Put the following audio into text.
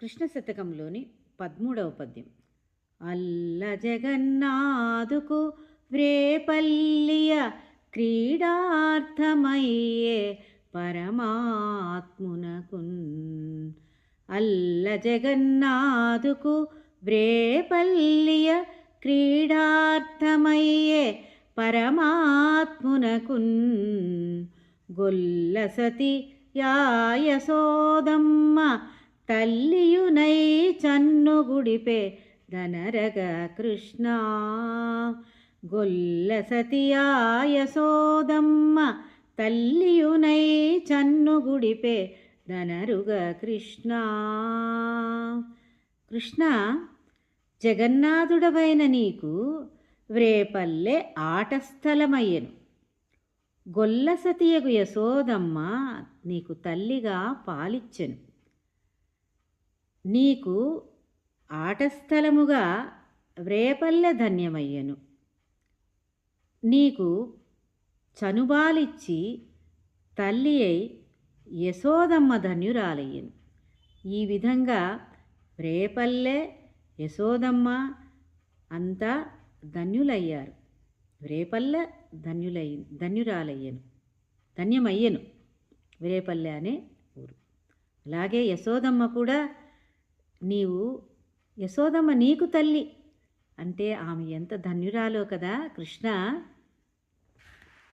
కృష్ణ శతకంలోని పదమూడవ పద్యం. అల్ల జగన్నాథుకు వ్రేపల్లియ క్రీడార్థమయ్యే పరమాత్మునకున్. అల్ల జగన్నాథుకు వ్రేపల్లియ క్రీడార్థమయ్యే పరమాత్మునకున్. గొల్ల సతి యాయసోదమ్మ తల్లియునై చన్నుగుడిపే ధనరగ కృష్ణ. గొల్ల సతియాయసోదమ్మ తల్లియునై చన్నుగుడిపే ధనరుగ కృష్ణ. కృష్ణ జగన్నాథుడవైన నీకు వ్రేపల్లె ఆటస్థలమయ్యను. గొల్లసతియగు యశోదమ్మ నీకు తల్లిగా పాలిచ్చెను. నీకు ఆటస్థలముగా రేపల్లె ధన్యమయ్యను. నీకు చనుబాలిచ్చి తల్లి అయి యశోదమ్మ ధన్యురాలయ్యను. ఈ విధంగా వ్రేపల్లె యశోదమ్మ అంతా ధన్యులయ్యారు. వ్రేపల్లె ధన్యులై ధన్యురాలయ్యను. ధన్యమయ్యను. వ్రేపల్లె అనే ఊరు. అలాగే యశోదమ్మ కూడా నీవు యశోదమ్మ నీకు తల్లి అంటే ఆమె ఎంత ధన్యురాలో కదా కృష్ణ?